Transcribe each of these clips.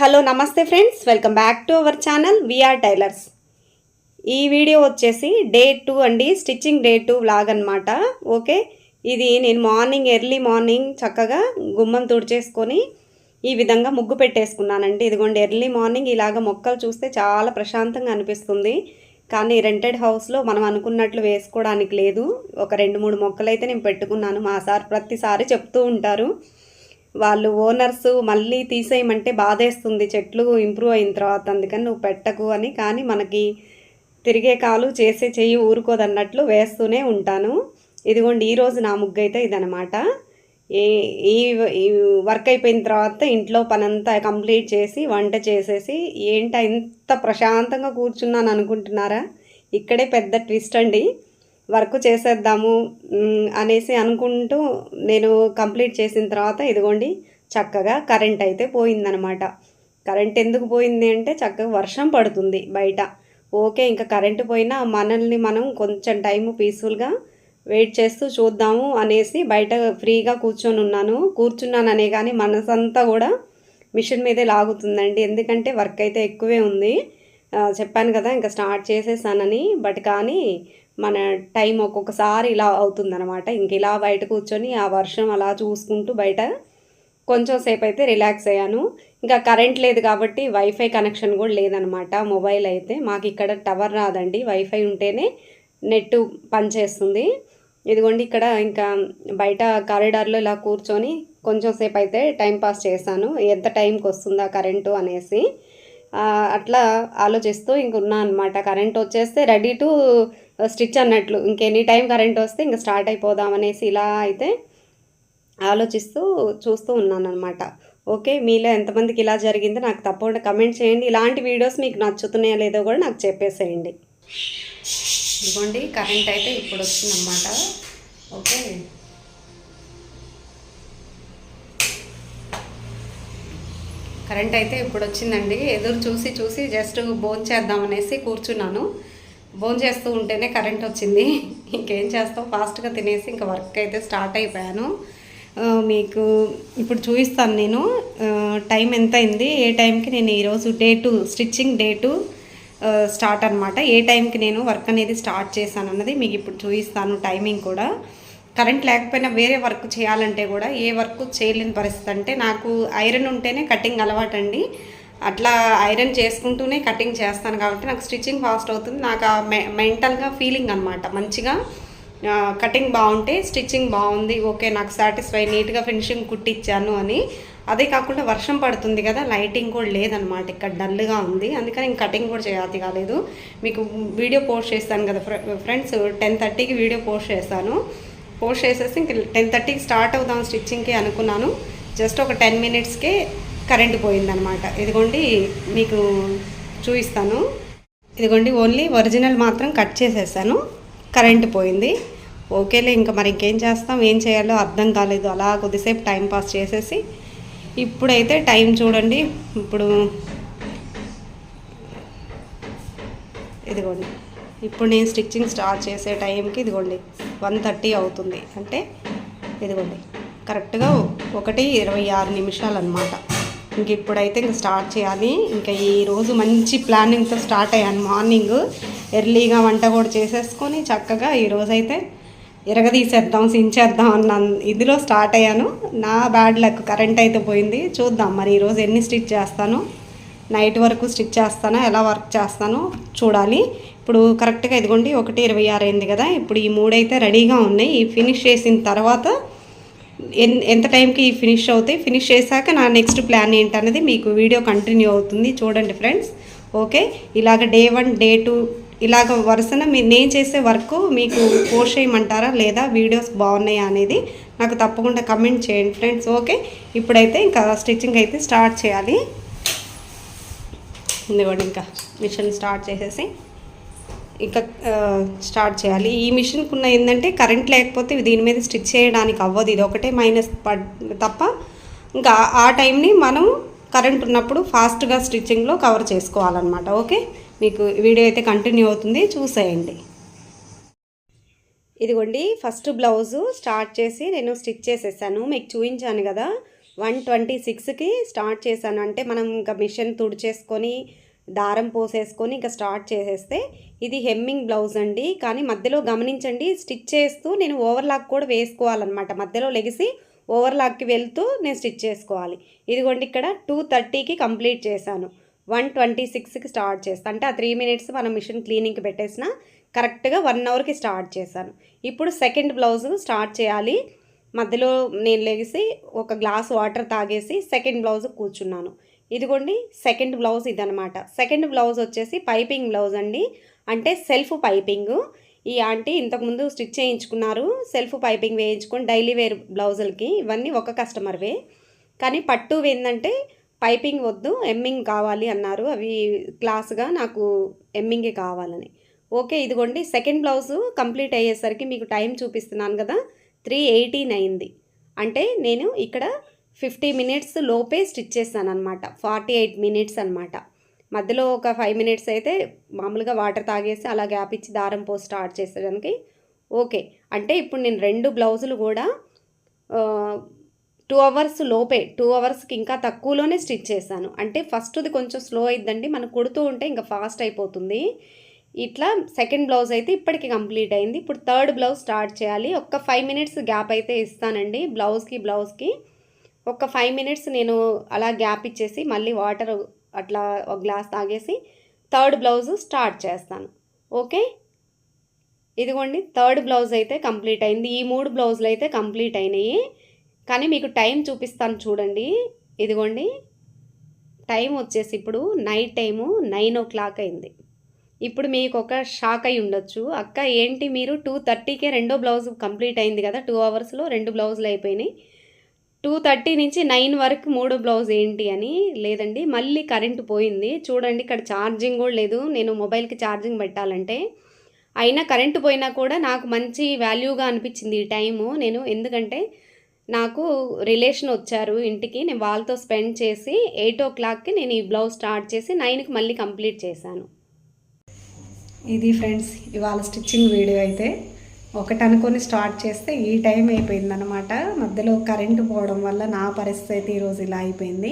Hello namaste friends. Welcome back to our channel. VR tailors. ఈ video వచ్చేసి day two అండి. Stitching day two vlog అనమాట okay? ఇది నేను మార్నింగ్ ఎర్లీ మార్నింగ్ చక్కగా గుమ్మం తుడిచేసుకొని ఈ విధంగా ముగ్గు పెట్టేసుకున్నానండి. ఇదిగోండి ఎర్లీ మార్నింగ్ ఇలాగ మొక్కలు చూస్తే చాలా ప్రశాంతంగా అనిపిస్తుంది. కానీ రెంటెడ్ హౌస్లో మనం అనుకున్నట్లు వేసుకోవడానికి లేదు. ఒక రెండు మూడు మొక్కలైతే నేను పెట్టుకున్నాను. మా సార్ ప్రతిసారి చెప్తూ ఉంటారు. వాళ్ళు ఓనర్స్ మళ్ళీ తీసేయమంటే బాధేస్తుంది. చెట్లు ఇంప్రూవ్ అయిన తర్వాత అందుకని నువ్వు పెట్టకు అని. కానీ మనకి తిరిగే కాలు చేసే చెయ్యి ఊరుకోదన్నట్లు వేస్తూనే ఉంటాను. ఇదిగోండి ఈరోజు నా ముగ్గు అయితే ఇదనమాట ఈ ఈ ఈ వర్క్ అయిపోయిన తర్వాత ఇంట్లో పనంతా కంప్లీట్ చేసి వంట చేసేసి ఏంట ఇంత ప్రశాంతంగా కూర్చున్నాను అనుకుంటున్నారా? ఇక్కడే పెద్ద ట్విస్ట్ అండి. వర్క్ చేసేద్దాము అనేసి అనుకుంటూ నేను కంప్లీట్ చేసిన తర్వాత ఇదిగోండి చక్కగా కరెంట్ అయితే పోయిందనమాట. కరెంట్ ఎందుకు పోయింది అంటే చక్కగా వర్షం పడుతుంది బయట. ఓకే ఇంకా కరెంటు పోయినా మనల్ని మనం కొంచెం టైం పీస్ఫుల్గా వెయిట్ చేస్తూ చూద్దాము అనేసి బయట ఫ్రీగా కూర్చొని ఉన్నాను. కూర్చున్నాను అనే కానీ మనసంతా కూడా మిషన్ మీదే లాగుతుందండి. ఎందుకంటే వర్క్ అయితే ఎక్కువే ఉంది. చెప్పాను కదా ఇంకా స్టార్ట్ చేసేసానని. బట్ కానీ మన టైం ఒక్కొక్కసారి ఇలా అవుతుందన్నమాట. ఇంక ఇలా బయట కూర్చొని ఆ వర్షం అలా చూసుకుంటూ బయట కొంచెం సేపు అయితే రిలాక్స్ అయ్యాను. ఇంకా కరెంట్ లేదు కాబట్టి వైఫై కనెక్షన్ కూడా లేదనమాట మొబైల్ అయితే మాకు ఇక్కడ టవర్ రాదండి. వైఫై ఉంటేనే నెట్ పనిచేస్తుంది. ఇదిగోండి ఇక్కడ ఇంకా బయట కారిడార్లో ఇలా కూర్చొని కొంచెం సేపు అయితే టైంపాస్ చేశాను. ఎంత టైంకి వస్తుందా కరెంటు అనేసి. అట్లా ఆలోచిస్తూ ఇంక ఉన్నా అనమాట కరెంట్ వచ్చేస్తే రెడీ టు స్టిచ్ అన్నట్లు. ఇంకెనీ టైం కరెంట్ వస్తే ఇంకా స్టార్ట్ అయిపోదాం అనేసి ఇలా అయితే ఆలోచిస్తూ చూస్తూ ఉన్నాను అనమాట ఓకే మీలో ఎంతమందికి ఇలా జరిగిందో నాకు తప్పకుండా కమెంట్ చేయండి. ఇలాంటి వీడియోస్ మీకు నచ్చుతున్నాయో లేదో కూడా నాకు చెప్పేసేయండి. ఇదిగోండి కరెంట్ అయితే ఇప్పుడు వచ్చిందనమాట ఓకే. కరెంట్ అయితే ఇప్పుడు వచ్చిందండి. ఎదురు చూసి చూసి జస్ట్ భోన్ చేద్దామనేసి కూర్చున్నాను. భోజనం చేస్తూ ఉంటేనే కరెంట్ వచ్చింది. ఇంకేం చేస్తాం? ఫాస్ట్గా తినేసి ఇంకా వర్క్ అయితే స్టార్ట్ అయిపోయాను. మీకు ఇప్పుడు చూపిస్తాను నేను. టైం ఎంత అయింది? ఏ టైంకి నేను ఈరోజు day two stitching day two start అనమాట ఏ టైంకి నేను వర్క్ అనేది స్టార్ట్ చేశాను అన్నది మీకు ఇప్పుడు చూపిస్తాను టైమింగ్ కూడా. కరెంట్ లేకపోయినా వేరే వర్క్ చేయాలంటే కూడా ఏ వర్క్ చేయలేని పరిస్థితి అంటే నాకు ఐరన్ ఉంటేనే కటింగ్ అలవాటండి. అట్లా ఐరన్ చేసుకుంటూనే కటింగ్ చేస్తాను కాబట్టి నాకు స్టిచ్చింగ్ ఫాస్ట్ అవుతుంది. నాకు ఆ మె మెంటల్గా ఫీలింగ్ అనమాట మంచిగా కటింగ్ బాగుంటే స్టిచ్చింగ్ బాగుంది ఓకే నాకు సాటిస్ఫై నీట్గా ఫినిషింగ్ కుట్టిచ్చాను అని. అదే కాకుండా వర్షం పడుతుంది కదా లైటింగ్ కూడా లేదనమాట ఇక్కడ డల్గా ఉంది. అందుకని ఇంక కటింగ్ కూడా చేయాలి కాలేదు. మీకు వీడియో పోస్ట్ చేస్తాను కదా ఫ్రెండ్స్ టెన్ థర్టీకి వీడియో పోస్ట్ చేస్తాను. పోస్ట్ చేసేసి ఇంక టెన్ థర్టీకి స్టార్ట్ అవుదాం స్టిచ్చింగ్కి అనుకున్నాను. జస్ట్ ఒక టెన్ మినిట్స్కే కరెంట్ పోయిందనమాట ఇదిగోండి మీకు చూపిస్తాను. ఇదిగోండి ఓన్లీ ఒరిజినల్ మాత్రం కట్ చేసేసాను. కరెంట్ పోయింది. ఓకేలే ఇంకా మరి ఇంకేం చేస్తాం? ఏం చేయాలో అర్థం కాలేదు. అలా కొద్దిసేపు టైం పాస్ చేసేసి ఇప్పుడైతే టైం చూడండి. ఇప్పుడు ఇదిగోండి ఇప్పుడు నేను స్టిచ్చింగ్ స్టార్ట్ చేసే టైంకి ఇదిగోండి వన్ థర్టీ అవుతుంది. అంటే ఇదిగోండి కరెక్ట్గా ఒకటి ఇరవై ఆరు నిమిషాలు అనమాట ఇంక ఇప్పుడైతే ఇంక స్టార్ట్ చేయాలి. ఇంకా ఈరోజు మంచి ప్లానింగ్తో స్టార్ట్ అయ్యాను మార్నింగ్. ఎర్లీగా వంట కూడా చేసేసుకొని చక్కగా ఈరోజైతే రోజైతే ఇరగదీసేద్దాం సించేద్దాం అన్న ఇదిలో స్టార్ట్ అయ్యాను. నా బ్యాడ్ లక్ కరెంట్ అయితే పోయింది. చూద్దాం మరి ఈరోజు ఎన్ని స్టిచ్ చేస్తాను. నైట్ వరకు స్టిచ్ చేస్తానో ఎలా వర్క్ చేస్తానో చూడాలి. ఇప్పుడు కరెక్ట్గా ఇదిగోండి ఒకటి ఇరవై ఆరు అయింది కదా. ఇప్పుడు ఈ మూడైతే రెడీగా ఉన్నాయి. ఈ ఫినిష్ చేసిన తర్వాత ఎంత టైంకి ఫినిష్ అవుతాయి? ఫినిష్ చేశాక నా నెక్స్ట్ ప్లాన్ ఏంటనేది మీకు వీడియో కంటిన్యూ అవుతుంది. చూడండి ఫ్రెండ్స్. ఓకే? ఇలాగ డే వన్ డే టూ ఇలాగ వరుసన మీ నేను చేసే వర్క్ మీకు పోస్ట్ చేయమంటారా లేదా? వీడియోస్ బాగున్నాయా అనేది నాకు తప్పకుండా కమెంట్ చేయండి ఫ్రెండ్స్. ఓకే? ఇప్పుడైతే ఇంకా స్టిచ్చింగ్ అయితే స్టార్ట్ చేయాలి. ఇదిగోండి ఇంకా మిషన్ స్టార్ట్ చేసేసి. ఇంకా స్టార్ట్ చేయాలి. ఈ మిషన్కి ఉన్న ఏంటంటే కరెంట్ లేకపోతే దీని మీద స్టిచ్ చేయడానికి అవ్వదు. ఇది ఒకటే మైనస్ పడ్ తప్ప ఇంకా ఆ టైంని మనం కరెంట్ ఉన్నప్పుడు ఫాస్ట్గా స్టిచ్చింగ్లో కవర్ చేసుకోవాలన్నమాట. ఓకే? మీకు వీడియో అయితే కంటిన్యూ అవుతుంది. చూసేయండి. ఇదిగోండి ఫస్ట్ బ్లౌజు స్టార్ట్ చేసి నేను స్టిచ్ చేసేసాను. మీకు చూపించాను కదా వన్ ట్వంటీ సిక్స్కి స్టార్ట్ చేశాను. అంటే మనం ఇంకా మిషన్ తుడిచేసుకొని దారం పోసేసుకొని ఇంకా స్టార్ట్ చేసేస్తే ఇది హెమ్మింగ్ బ్లౌజ్ అండి. కానీ మధ్యలో గమనించండి స్టిచ్ చేస్తూ నేను ఓవర్లాక్ కూడా వేసుకోవాలన్నమాట. మధ్యలో లెగిసి ఓవర్లాక్కి వెళ్తూ నేను స్టిచ్ చేసుకోవాలి. ఇదిగోండి ఇక్కడ టూ థర్టీకి కంప్లీట్ చేశాను. వన్ ట్వంటీ సిక్స్కి స్టార్ట్ చేస్తాను అంటే ఆ త్రీ మినిట్స్ మనం మిషన్ క్లీనింగ్కి పెట్టేసిన కరెక్ట్గా వన్ అవర్కి స్టార్ట్ చేశాను. ఇప్పుడు సెకండ్ బ్లౌజ్ స్టార్ట్ చేయాలి. మధ్యలో నేను లెగిసి ఒక గ్లాస్ వాటర్ తాగేసి సెకండ్ బ్లౌజ్ కూర్చున్నాను. ఇదిగోండి సెకండ్ బ్లౌజ్ ఇదనమాట సెకండ్ బ్లౌజ్ వచ్చేసి పైపింగ్ బ్లౌజ్ అండి. అంటే సెల్ఫ్ పైపింగ్ ఈ ఆంటీ ఇంతకుముందు స్టిచ్ చేయించుకున్నారు. సెల్ఫ్ పైపింగ్ వేయించుకొని డైలీ వేర్ బ్లౌజులకి ఇవన్నీ ఒక కస్టమర్వే కానీ పట్టు ఏంటంటే పైపింగ్ వద్దు ఎమ్మింగ్ కావాలి అన్నారు. అవి క్లాస్గా నాకు ఎమ్మింగే కావాలని. ఓకే ఇదిగోండి సెకండ్ బ్లౌజు కంప్లీట్ అయ్యేసరికి మీకు టైం చూపిస్తున్నాను కదా. త్రీ ఎయిటీన్ అయింది అంటే నేను ఇక్కడ ఫిఫ్టీ మినిట్స్ లోపే స్టిచ్ చేస్తాను అనమాట ఫార్టీ ఎయిట్ మినిట్స్ అనమాట మధ్యలో ఒక ఫైవ్ మినిట్స్ అయితే మామూలుగా వాటర్ తాగేసి అలా గ్యాప్ ఇచ్చి దారం పోసి స్టార్ట్ చేసేదానికి ఓకే. అంటే ఇప్పుడు నేను రెండు బ్లౌజులు కూడా టూ అవర్స్ లోపే టూ అవర్స్కి ఇంకా తక్కువలోనే స్టిచ్ చేశాను. అంటే ఫస్ట్ది కొంచెం స్లో అయిద్దండి. మనం కుడుతూ ఉంటే ఇంకా ఫాస్ట్ అయిపోతుంది. ఇట్లా సెకండ్ బ్లౌజ్ అయితే ఇప్పటికి కంప్లీట్ అయింది. ఇప్పుడు థర్డ్ బ్లౌజ్ స్టార్ట్ చేయాలి. ఒక్క ఫైవ్ మినిట్స్ గ్యాప్ అయితే ఇస్తానండి. బ్లౌజ్కి బ్లౌజ్కి. ఒక ఫైవ్ మినిట్స్ నేను అలా గ్యాప్ ఇచ్చేసి మళ్ళీ వాటర్ అట్లా ఒక గ్లాస్ తాగేసి థర్డ్ బ్లౌజ్ స్టార్ట్ చేస్తాను. ఓకే ఇదిగోండి థర్డ్ బ్లౌజ్ అయితే కంప్లీట్ అయింది. ఈ మూడు బ్లౌజులు అయితే కంప్లీట్ అయినాయి. కానీ మీకు టైం చూపిస్తాను చూడండి. ఇదిగోండి టైం వచ్చేసి ఇప్పుడు night time nine o'clock అయింది. ఇప్పుడు మీకు ఒక షాక్ అయి ఉండొచ్చు. అక్క ఏంటి మీరు టూ థర్టీకే రెండో బ్లౌజ్ కంప్లీట్ అయింది కదా టూ అవర్స్లో రెండు బ్లౌజులు అయిపోయినాయి. టూ థర్టీ నుంచి నైన్ వరకు మూడో బ్లౌజ్ ఏంటి అని లేదండి మళ్ళీ కరెంటు పోయింది. చూడండి ఇక్కడ ఛార్జింగ్ కూడా లేదు. నేను మొబైల్కి ఛార్జింగ్ పెట్టాలంటే అయినా కరెంటు పోయినా కూడా నాకు మంచి వాల్యూగా అనిపించింది ఈ టైము. నేను ఎందుకంటే నాకు రిలేషన్ వచ్చారు ఇంటికి నేను వాళ్ళతో స్పెండ్ చేసి ఎయిట్ ఓ క్లాక్కి నేను ఈ బ్లౌజ్ స్టార్ట్ చేసి నైన్కి మళ్ళీ కంప్లీట్ చేశాను. ఇది ఫ్రెండ్స్ ఇవాళ స్టిచ్చింగ్ వీడియో అయితే. ఒకటి అనుకొని స్టార్ట్ చేస్తే ఈ టైం అయిపోయిందనమాట మధ్యలో కరెంటు పోవడం వల్ల నా పరిస్థితి అయితే ఈరోజు ఇలా అయిపోయింది.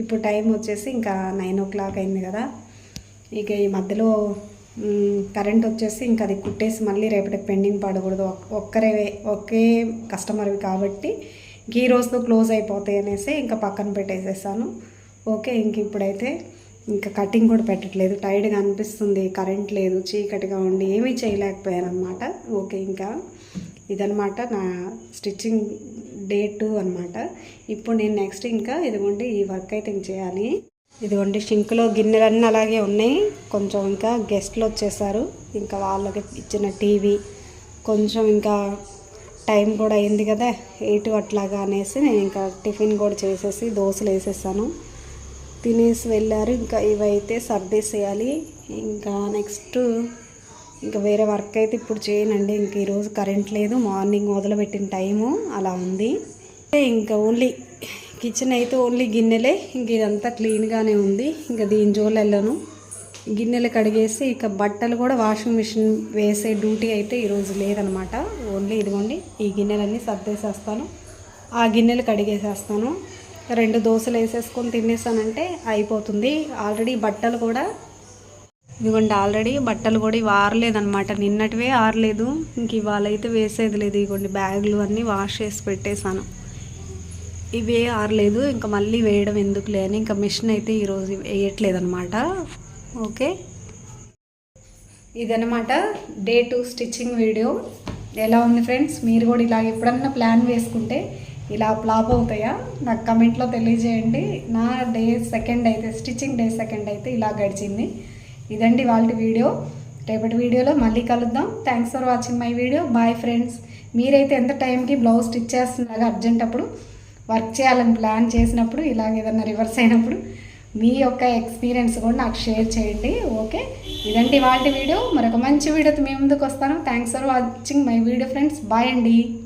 ఇప్పుడు టైం వచ్చేసి ఇంకా నైన్ ఓ క్లాక్ అయింది కదా. ఇక ఈ మధ్యలో కరెంట్ వచ్చేసి ఇంకా అది కుట్టేసి మళ్ళీ రేపటికి పెండింగ్ పడకూడదు. ఒక్కరే ఒకే కస్టమర్వి కాబట్టి ఈ రోజుతో క్లోజ్ అయిపోతాయి అనేసి ఇంకా పక్కన పెట్టేసేసాను. ఓకే ఇంక ఇప్పుడైతే ఇంకా కటింగ్ కూడా పెట్టట్లేదు. టైర్డ్గా అనిపిస్తుంది. కరెంట్ లేదు. చీకటిగా ఉండి ఏమీ చేయలేకపోయాను అనమాట ఓకే ఇంకా ఇదనమాట నా స్టిచ్చింగ్ డే టూ అనమాట ఇప్పుడు నేను నెక్స్ట్ ఇంకా ఇదిగోండి ఈ వర్క్ అయితే చేయాలి. ఇదిగోండి షింక్లో గిన్నెలన్నీ అలాగే ఉన్నాయి. కొంచెం ఇంకా గెస్ట్లు వచ్చేసారు. ఇంకా వాళ్ళకి ఇచ్చిన టీవీ. కొంచెం ఇంకా టైం కూడా అయింది కదా. ఎయిట్ అట్లాగా అనేసి నేను ఇంకా టిఫిన్ కూడా చేసేసి దోశలు వేసేసాను. తినేసి వెళ్ళారు. ఇంకా ఇవైతే సర్దేసేయాలి. ఇంకా నెక్స్ట్ ఇంకా వేరే వర్క్ అయితే ఇప్పుడు చేయనండి. ఇంక ఈరోజు కరెంట్ లేదు. మార్నింగ్ మొదలుపెట్టిన టైము అలా ఉంది. ఇంకా ఓన్లీ కిచెన్ అయితే ఓన్లీ గిన్నెలే. ఇంక ఇదంతా క్లీన్గానే ఉంది. ఇంకా దీని జోలు వెళ్ళను గిన్నెలు కడిగేసి ఇక బట్టలు కూడా వాషింగ్ మిషన్ వేసే డ్యూటీ అయితే ఈరోజు లేదనమాట. ఓన్లీ ఇదిగోండి ఈ గిన్నెలన్నీ సర్దేసేస్తాను. ఆ గిన్నెలు కడిగేసేస్తాను. రెండు దోశలు వేసేసుకొని తినేసానంటే అయిపోతుంది. ఆల్రెడీ బట్టలు కూడా ఇదిగోండి ఆల్రెడీ బట్టలు కూడా ఇవి ఆరలేదనమాట నిన్నటివే ఆరలేదు ఇంక ఇవాళ అయితే వేసేది లేదు. ఇదిగోండి బ్యాగులు అన్నీ వాష్ చేసి పెట్టేశాను. ఇవే ఆరలేదు ఇంకా మళ్ళీ వేయడం ఎందుకులే అని ఇంకా మిషన్ అయితే ఈరోజు వేయట్లేదు అనమాట ఓకే? ఇదనమాట డే టూ స్టిచ్చింగ్ వీడియో. ఎలా ఉంది ఫ్రెండ్స్? మీరు కూడా ఇలాగ ఎప్పుడన్నా ప్లాన్ వేసుకుంటే ఇలా ఫ్లాప్ అవుతాయా నాకు కమెంట్లో తెలియజేయండి. నా డే సెకండ్ అయితే స్టిచ్చింగ్ డే సెకండ్ అయితే ఇలా గడిచింది. ఇదండి వాళ్ళ వీడియో. రేపటి వీడియోలో మళ్ళీ కలుద్దాం. Thanks for watching my video bye friends మీరైతే ఎంత టైంకి బ్లౌజ్ స్టిచ్ చేస్తున్నాగా అర్జెంట్ అప్పుడు వర్క్ చేయాలని ప్లాన్ చేసినప్పుడు ఇలాగ ఏదన్నా రివర్స్ అయినప్పుడు మీ యొక్క ఎక్స్పీరియన్స్ కూడా నాకు షేర్ చేయండి. ఓకే? ఇదండి వాళ్ళ వీడియో. మరొక మంచి వీడియోతో మీ ముందుకు వస్తాను. Thanks for watching my video friends bye అండి.